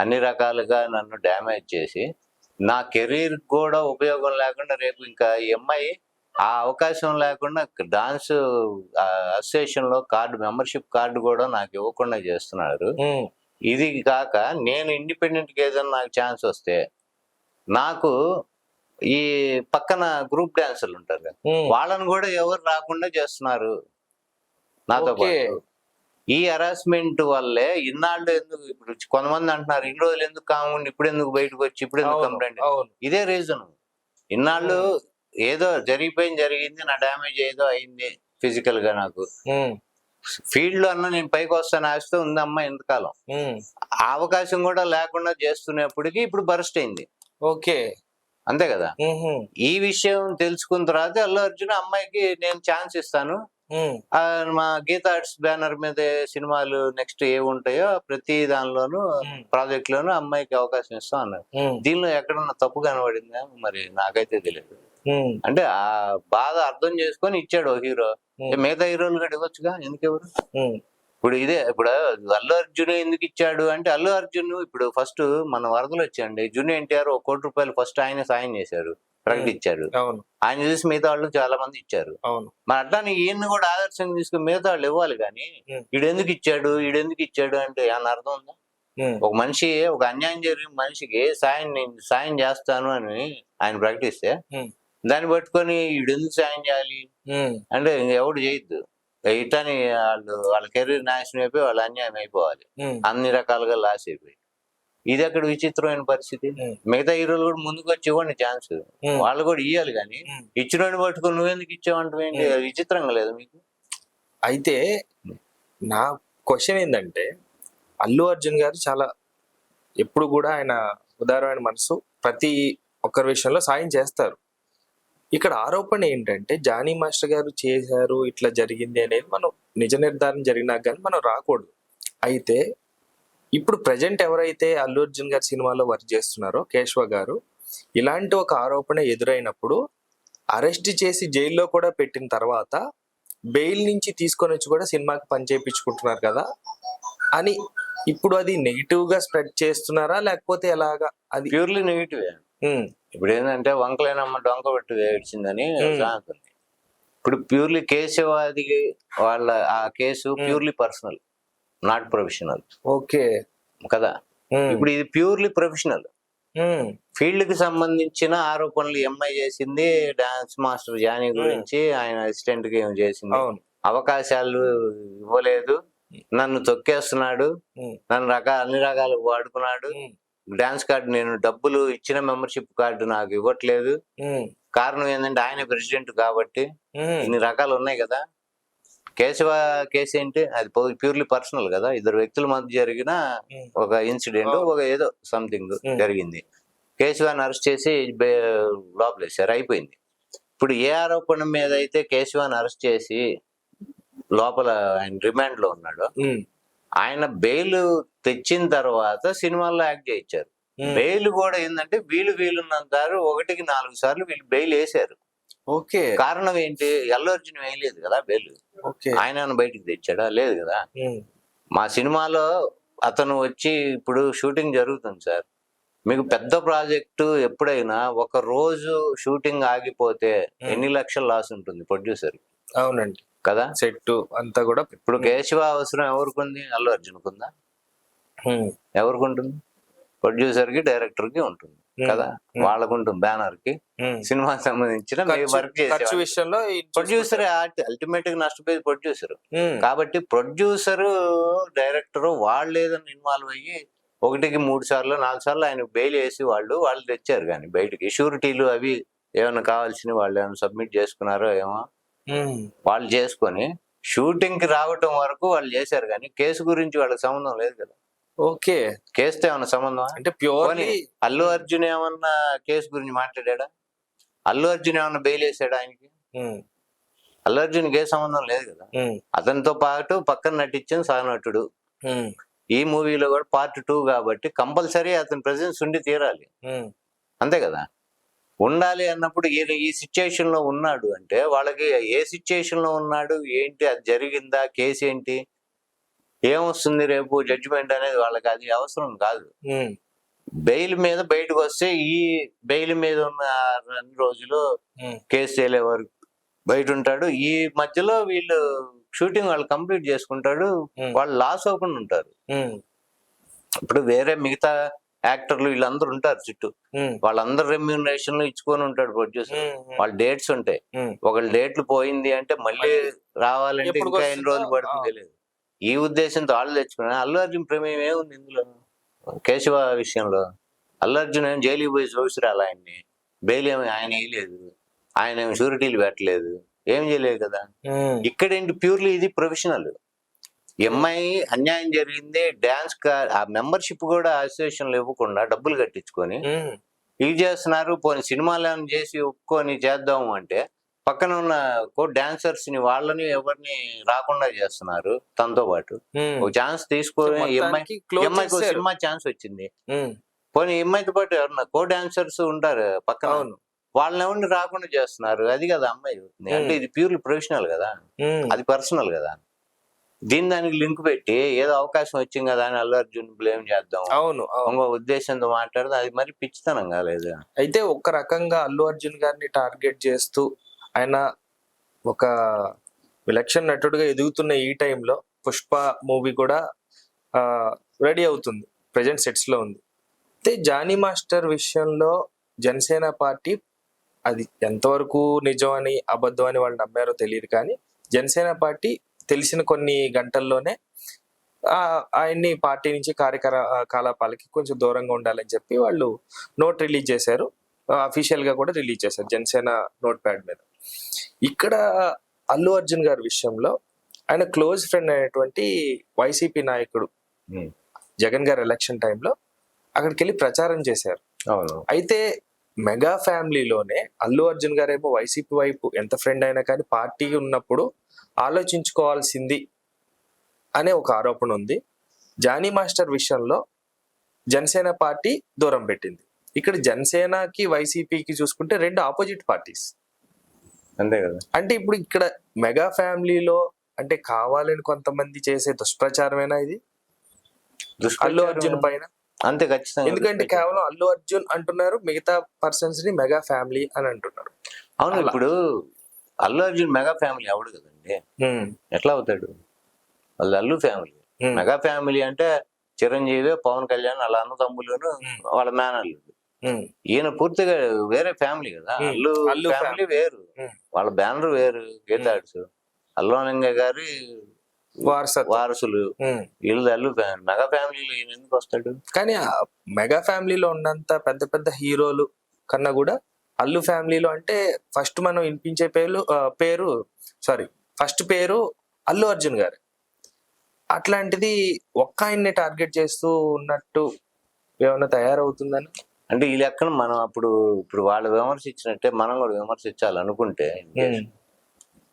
అన్ని రకాలుగా నన్ను డ్యామేజ్ చేసి నా కెరీర్ కూడా ఉపయోగం లేకుండా రేపు ఇంకా ఈ అమ్మాయి ఆ అవకాశం లేకుండా డాన్స్ అసోసియేషన్లో కార్డు మెంబర్షిప్ కార్డు కూడా నాకు ఇవ్వకుండా చేస్తున్నారు ఇది కాక నేను ఇండిపెండెంట్గా ఏదైనా నాకు ఛాన్స్ వస్తే నాకు ఈ పక్కన గ్రూప్ డాన్సర్లు ఉంటారు. వాళ్ళని కూడా ఎవరు రాకుండా చేస్తున్నారు నాతో. పాటు ఈ హరాస్మెంట్ వల్లే ఇన్నాళ్ళు ఎందుకు ఇప్పుడు కొంతమంది అంటున్నారు ఇన్ని రోజులు ఎందుకు కాకుండా ఇప్పుడు ఎందుకు బయటకు వచ్చి ఇప్పుడు ఎందుకు కంప్లైంట్ ఇదే రీజన్ ఇన్నాళ్ళు ఏదో జరిగిపోయింది జరిగింది నా డ్యామేజ్ ఏదో అయింది ఫిజికల్గా నాకు. ఫీల్డ్లో అన్న నేను పైకి వస్తాను ఆశతో ఉందమ్మా. ఆ అవకాశం కూడా లేకుండా చేస్తున్నప్పటికీ ఇప్పుడు బరస్ట్ అయింది. ఓకే. అంతే కదా? ఈ విషయం తెలుసుకున్న తర్వాత అల్లు అర్జున్ అమ్మాయికి నేను ఛాన్స్ ఇస్తాను. మా గీతా ఆర్ట్స్ బ్యానర్ మీద సినిమాలు నెక్స్ట్ ఏ ఉంటాయో ప్రతి దానిలోనూ ప్రాజెక్ట్ లోనూ అమ్మాయికి అవకాశం ఇస్తాం అన్నారు. దీనిలో ఎక్కడన్నా తప్పు కనబడిందా? మరి నాకైతే తెలియదు అంటే ఆ బాధ అర్థం చేసుకొని ఇచ్చాడు ఓ హీరో. మిగతా హీరోలు కూడా ఇవ్వచ్చుగా? ఎందుకు ఎవరు ఉమ్, ఇప్పుడు ఇదే ఇప్పుడు అల్లు అర్జున్ ఎందుకు ఇచ్చాడు? అంటే అల్లు అర్జున్ ఇప్పుడు ఫస్ట్ మన వరదలు వచ్చాయండి. జూనియర్ ఎన్టీఆర్ ఒక కోటి రూపాయలు ఫస్ట్ ఆయన సాయం చేశారు. ప్రకటించారు ఆయన చూసి మిగతా వాళ్ళు చాలా మంది ఇచ్చారు. అవును. మరి అట్లానే ఈయన్ని కూడా ఆదర్శంగా తీసుకుని మిగతా వాళ్ళు ఇవ్వాలి కానీ. ఈడెందుకు ఇచ్చాడు ఈడెందుకు ఇచ్చాడు అంటే ఏమన్నా అర్థం ఉందా? ఒక మనిషి ఒక అన్యాయం జరిగిన మనిషికి సాయం నేను సాయం చేస్తాను అని ఆయన ప్రకటిస్తే. దాన్ని పట్టుకొని ఈడెందుకు సాయం చేయాలి? అంటే ఎవడు చేయొద్దు. ఇటని వాళ్ళు వాళ్ళ కెరీర్ నాశనం అయిపోయి వాళ్ళు అన్యాయం అయిపోవాలి. అన్ని రకాలుగా లాస్ అయిపోయి. ఇది అక్కడ విచిత్రమైన పరిస్థితి. మిగతా హీరోలు కూడా ముందుకు వచ్చి ఇవ్వండి ఛాన్స్. వాళ్ళు కూడా ఇవ్వాలి కానీ ఉమ్. ఇచ్చినోడిని పట్టుకొని నువ్వెందుకు ఇచ్చావంటే ఏంటి? విచిత్రంగా లేదు మీకు? అయితే నా క్వశ్చన్ ఏంటంటే అల్లు అర్జున్ గారు చాలా ఎప్పుడు కూడా ఆయన ఉదారమైన మనసు ప్రతి ఒక్కరి విషయంలో సాయం చేస్తారు. ఇక్కడ ఆరోపణ ఏంటంటే జానీ మాస్టర్ గారు చేశారు ఇట్లా జరిగింది అనేది మనం నిజ నిర్ధారణ జరిగినాక కానీ మనం రాకూడదు. అయితే ఇప్పుడు ప్రజెంట్ ఎవరైతే అల్లు అర్జున్ గారి సినిమాలో వర్క్ చేస్తున్నారో కేశవ గారు ఇలాంటి ఒక ఆరోపణ ఎదురైనప్పుడు అరెస్ట్ చేసి జైల్లో కూడా పెట్టిన తర్వాత బెయిల్ నుంచి తీసుకొని వచ్చి కూడా సినిమాకి పని చేయించుకుంటున్నారు కదా? అని ఇప్పుడు అది నెగిటివ్గా స్ప్రెడ్ చేస్తున్నారా? లేకపోతే ఎలాగా అది ప్యూర్లీ నెగిటివ్ ఇప్పుడు ఏంటంటే వంకలేనమ్మ డొంక పెట్టి ఉంది. ఇప్పుడు ప్యూర్లీ కేశవాది వాళ్ళ ఆ case purely personal not professional. Okay. కదా? ఇప్పుడు ఇది ప్యూర్లీ ప్రొఫెషనల్. ఫీల్డ్కి సంబంధించిన ఆరోపణలు ఎంఐ చేసింది డాన్స్ మాస్టర్ జానీ గురించి ఆయన అసిస్టెంట్గా ఏం చేసింది అవకాశాలు ఇవ్వలేదు. నన్ను తొక్కేస్తున్నాడు. నన్ను రకాల అన్ని రకాలు వాడుకున్నాడు. డాన్స్ కార్డు నేను డబ్బులు ఇచ్చిన మెంబర్షిప్ కార్డు నాకు ఇవ్వట్లేదు. కారణం ఏంటంటే ఆయన ప్రెసిడెంట్ కాబట్టి ఇన్ని రకాలు ఉన్నాయి కదా? కేశవ కేసు ఏంటి? అది ప్యూర్లీ పర్సనల్ కదా. ఇద్దరు వ్యక్తుల మధ్య జరిగిన ఒక ఇన్సిడెంట్. ఒక ఏదో సంథింగ్. జరిగింది. కేశవాన్ని అరెస్ట్ చేసి లోపలేశారు అయిపోయింది. ఇప్పుడు ఏ ఆరోపణ మీద అయితే కేశవాన్ని అరెస్ట్ చేసి లోపల ఆయన రిమాండ్లో ఉన్నాడో ఆయన బెయిల్ తెచ్చిన తర్వాత సినిమాల్లో యాక్ట్ చేయించారు. బెయిల్ కూడా ఏంటంటే వీళ్ళు వీళ్ళున్నంతారు ఒకటికి నాలుగు సార్లు వీళ్ళు బెయిల్ వేశారు. ఓకే. కారణం ఏంటి? అల్లు అర్జున్ వేయలేదు కదా బెయిల్ ఓకే. ఆయన బయటికి తెచ్చాడా? లేదు కదా. మా సినిమాలో అతను వచ్చి ఇప్పుడు షూటింగ్ జరుగుతుంది సార్. మీకు పెద్ద ప్రాజెక్టు ఎప్పుడైనా ఒక రోజు షూటింగ్ ఆగిపోతే ఎన్ని లక్షల లాస్ ఉంటుంది ప్రొడ్యూసర్? అవునండి. కదా? సెట్ అంతా కూడా ఇప్పుడు కేశవ అవసరం ఎవరికి ఉంది? అల్లు అర్జున్కు ఉందా? ఉమ్, ఎవరికి ఉంటుంది? ప్రొడ్యూసర్కి డైరెక్టర్కి ఉంటుంది కదా ఉమ్, వాళ్ళకు ఉంటుంది బ్యానర్కి ఉమ్. సినిమాకి సంబంధించిన ఖర్చు- విషయంలో ప్రొడ్యూసర్ అల్టిమేట్గా నష్టపోయేది ప్రొడ్యూసర్. కాబట్టి ప్రొడ్యూసర్ డైరెక్టర్ వాళ్ళు ఏదైనా ఇన్వాల్వ్ అయ్యి ఒకటికి మూడు సార్లు నాలుగు సార్లు ఆయన బెయిల్ వేసి వాళ్ళు వాళ్ళు తెచ్చారు కానీ బయటికి. షూరిటీలు అవి ఏమైనా కావాల్సినవి వాళ్ళు ఏమైనా సబ్మిట్ చేసుకున్నారో ఏమో వాళ్ళు చేసుకొని షూటింగ్కి రావటం వరకు వాళ్ళు చేశారు కానీ కేసు గురించి వాళ్ళకి సంబంధం లేదు కదా. ఓకే. కేసుతో ఏమైనా సంబంధం అంటే ప్యూర్లీ అల్లు అర్జున్ ఏమన్నా కేసు గురించి మాట్లాడా అల్లు అర్జున్ ఏమన్నా బెయిల్ వేసాడా ఆయనకి? అల్లు అర్జున్కి ఏ సంబంధం లేదు కదా. అతనితో పాటు పక్కన నటించిన సహనటుడు ఈ మూవీలో కూడా పార్ట్ టూ కాబట్టి కంపల్సరీ అతని ప్రెసెన్స్ ఉండి తీరాలి. అంతే కదా. ఉండాలి అన్నప్పుడు ఈయన ఈ సిచ్యుయేషన్లో ఉన్నాడు అంటే వాళ్ళకి ఏ సిచ్యుయేషన్లో ఉన్నాడు? ఏంటి? అది జరిగిందా? కేసు ఏంటి? ఏమొస్తుంది రేపు? జడ్జిమెంట్ అనేది వాళ్ళకి అది అవసరం కాదు. బెయిల్ మీద బయటకు వస్తే ఈ బెయిల్ మీద ఉన్న రెండు రోజులు కేసు చేయలే వరకు బయట ఉంటాడు ఈ మధ్యలో వీళ్ళు షూటింగ్ వాళ్ళు కంప్లీట్ చేసుకుంటాడు. వాళ్ళు లాస్ అవ్వకుండా ఉంటారు. ఇప్పుడు వేరే మిగతా యాక్టర్లు వీళ్ళందరూ ఉంటారు చుట్టూ. వాళ్ళందరూ రెమ్యూనరేషన్ ఇచ్చుకొని ఉంటాడు ప్రొడ్యూసర్ వాళ్ళ డేట్స్ ఉంటాయి. ఒకళ్ళ డేట్లు పోయింది అంటే మళ్ళీ రావాలంటే ఇంకా ఎన్ని రోజులు? పడుతుంది తెలియదు. ఈ ఉద్దేశంతో వాళ్ళు తెచ్చుకున్నా అల్లు అర్జున్ ప్రమేయం ఏముంది ఇందులో. కేశవ విషయంలో. అల్లు అర్జున్ ఏం జైలుకి పోయి చూసిరాలి ఆయన్ని? బెయిల్ ఏమి ఆయన వేయలేదు. ఆయన ఏమి షూరిటీలు పెట్టలేదు. ఏం చేయలేదు కదా? ఇక్కడేంటి? ప్యూర్లీ ఇది ప్రొఫెషనల్. ఎంఐ అన్యాయం జరిగింది డాన్స్ ఆ మెంబర్షిప్ కూడా అసోసియేషన్లు ఇవ్వకుండా డబ్బులు కట్టించుకొని ఇది చేస్తున్నారు పోనీ సినిమాలు ఏమైనా చేసి ఒప్పుకొని చేద్దాము అంటే పక్కన ఉన్న కో డాన్సర్స్ని వాళ్ళని ఎవరిని రాకుండా చేస్తున్నారు తనతో పాటు. ఒక ఛాన్స్ తీసుకొని ఎంఐకి. సినిమా ఛాన్స్ వచ్చింది. పోనీ ఎంఐతో పాటు ఎవరన్నా కో డాన్సర్స్ ఉంటారు పక్కన. వాళ్ళని ఎవరిని రాకుండా చేస్తున్నారు? అది కదా అమ్మాయి. అంటే ఇది ప్యూర్లీ ప్రొఫెషనల్ కదా. అది పర్సనల్ కదా. దీని దానికి లింక్ పెట్టి ఏదో అవకాశం వచ్చింది కదా అని అల్లు అర్జున్ బ్లేమ్ చేద్దాం. అవును అవును. ఇంకో ఉద్దేశంతో మాట్లాడితే అది మరి పిచ్చితనం కాలేదు. అయితే ఒక రకంగా అల్లు అర్జున్ గారిని టార్గెట్ చేస్తూ ఆయన ఒక విలక్షణ నటుడుగా ఎదుగుతున్న ఈ టైంలో పుష్ప మూవీ కూడా రెడీ అవుతుంది. ప్రజెంట్ సెట్స్లో ఉంది. అయితే జానీ మాస్టర్ విషయంలో జనసేన పార్టీ అది ఎంతవరకు నిజం అని అబద్ధం అని వాళ్ళు నమ్మారో తెలియదు కానీ జనసేన పార్టీ తెలిసిన కొన్ని గంటల్లోనే ఆయన్ని పార్టీ నుంచి కార్యకలాపాలకి కొంచెం దూరంగా ఉండాలని చెప్పి వాళ్ళు నోట్ రిలీజ్ చేశారు. అఫీషియల్గా కూడా రిలీజ్ చేశారు జనసేన నోట్ ప్యాడ్ మీద. ఇక్కడ అల్లు అర్జున్ గారి విషయంలో ఆయన క్లోజ్ ఫ్రెండ్ అయినటువంటి వైసీపీ నాయకుడు ఉమ్. జగన్ గారి ఎలక్షన్ టైంలో అక్కడికి వెళ్ళి ప్రచారం చేశారు. అవును. అయితే మెగా ఫ్యామిలీలోనే అల్లు అర్జున్ గారేమో వైసీపీ వైపు ఎంత ఫ్రెండ్ అయినా కానీ పార్టీ ఉన్నప్పుడు ఆలోచించుకోవాల్సింది అనే ఒక ఆరోపణ ఉంది. జానీ మాస్టర్ విషయంలో జనసేన పార్టీ దూరం పెట్టింది. ఇక్కడ జనసేనకి వైసీపీకి చూసుకుంటే రెండు ఆపోజిట్ పార్టీస్. అంతే కదా. అంటే ఇప్పుడు ఇక్కడ మెగా ఫ్యామిలీలో అంటే కావాలని కొంతమంది చేసే దుష్ప్రచారమేనా ఇది? అల్లు అర్జున్ పైన? అంతే ఖచ్చితంగా ఎందుకంటే కేవలం అల్లు అర్జున్ అంటున్నారు మిగతా పర్సన్స్ని మెగా ఫ్యామిలీ అని అంటున్నారు. అవును అలా. ఇప్పుడు అల్లు అర్జున్ మెగా ఫ్యామిలీ అవడు కదండి? ఎట్లా అవుతాడు? వాళ్ళు అల్లు ఫ్యామిలీ. మెగా ఫ్యామిలీ అంటే చిరంజీవి పవన్ కళ్యాణ్ వాళ్ళ అన్న తమ్ములను ఉమ్, వాళ్ళ మేనల్లుడు. ఉమ్, ఈయన పూర్తిగా వేరే ఫ్యామిలీ కదా. అల్లు అల్లు ఫ్యామిలీ వేరు. వాళ్ళ బ్యానర్ వేరు గీతాడ్స్ అల్లు అనంగ గారి వారసులు. వీళ్ళు అల్లు మెగా ఫ్యామిలీలో ఈయన ఎందుకు వస్తాడు? కానీ మెగా ఫ్యామిలీలో ఉన్నంత పెద్ద పెద్ద హీరోలు కన్నా కూడా అల్లు ఫ్యామిలీలో అంటే ఫస్ట్ మనం వినిపించే పేరు పేరు సారీ ఫస్ట్ పేరు అల్లు అర్జున్ గారు. అట్లాంటిది ఒక్క ఆయన్ని టార్గెట్ చేస్తూ ఉన్నట్టు ఏమైనా తయారవుతుందని? అంటే ఈ లెక్కన మనం అప్పుడు ఇప్పుడు వాళ్ళు విమర్శించినట్టే మనం కూడా విమర్శించాలనుకుంటే